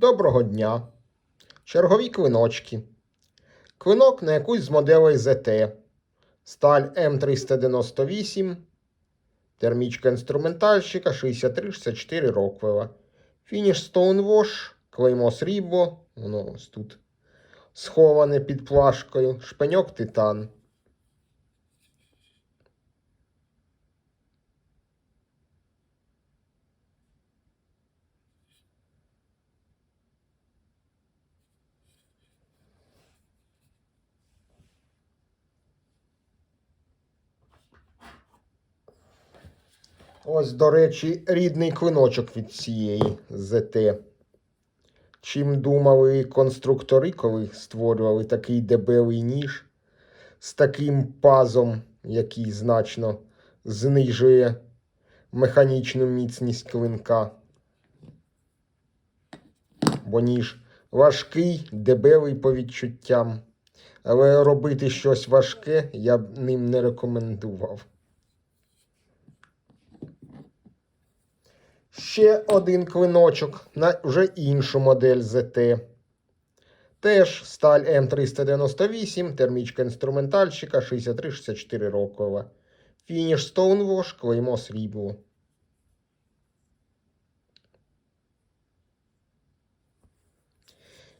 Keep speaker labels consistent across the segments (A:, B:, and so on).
A: Доброго дня. Чергові квиночки. Квинок на якусь з моделей ZT. Сталь М398. Термічка інструментальщика 63-64 Роквела. Фініш Stonewash. Клеймо срібло. Воно ось тут сховане під плашкою. Шпеньок титан. Ось, до речі, рідний клиночок від цієї ЗТ. Чим думали конструктори, коли створювали такий дебелий ніж з таким пазом, який значно знижує механічну міцність клинка. Бо ніж важкий, дебелий по відчуттям. Але робити щось важке я б ним не рекомендував. Ще один клиночок на вже іншу модель ZT. Теж сталь М398, термічка інструментальщика 63-64 рокова. Фініш Stonewash, клеймо срібло.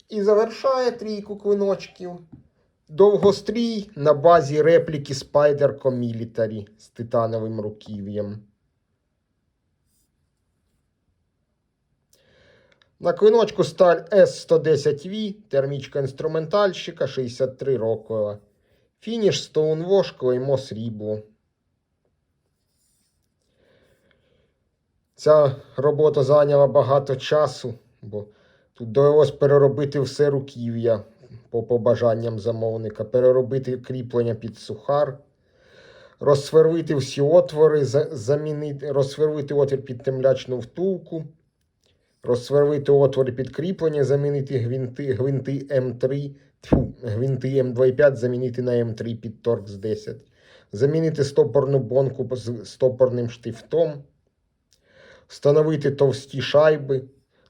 A: І завершає трійку клиночків. Довгострій на базі репліки Spyderco Military з титановим руків'ям. На клиночку сталь С110В, термічка інструментальщика 63 рокова. Фініш Stonewash, клеймо срібло. Ця робота зайняла багато часу, бо тут довелось переробити все руків'я по побажанням замовника, переробити кріплення під сухар, розсверлити всі отвори, за- замінити, розсверлити отвір під темлячну втулку розсверлити отвори підкріплення, замінити гвинти, гвинти М3, тьфу, гвинти М25 замінити на М3 під торкс 10, замінити стопорну бонку з стопорним штифтом, встановити товсті шайби,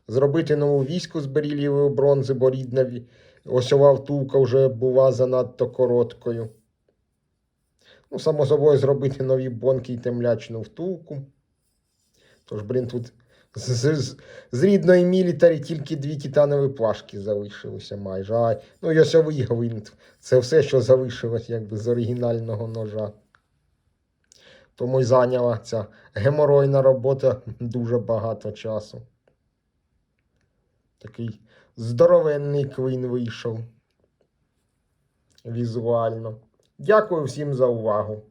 A: зробити нову війську з берілівої бронзи, бо рідна осьова втулка вже була занадто короткою. Ну, само собою, зробити нові бонки і темлячну втулку. Тож, блін, тут з, з, з, рідної мілітарі тільки дві титанові плашки залишилися майже. А, ну і гвинт. Це все, що залишилось якби з оригінального ножа. Тому й зайняла ця геморойна робота дуже багато часу. Такий здоровенний квін вийшов. Візуально. Дякую всім за увагу.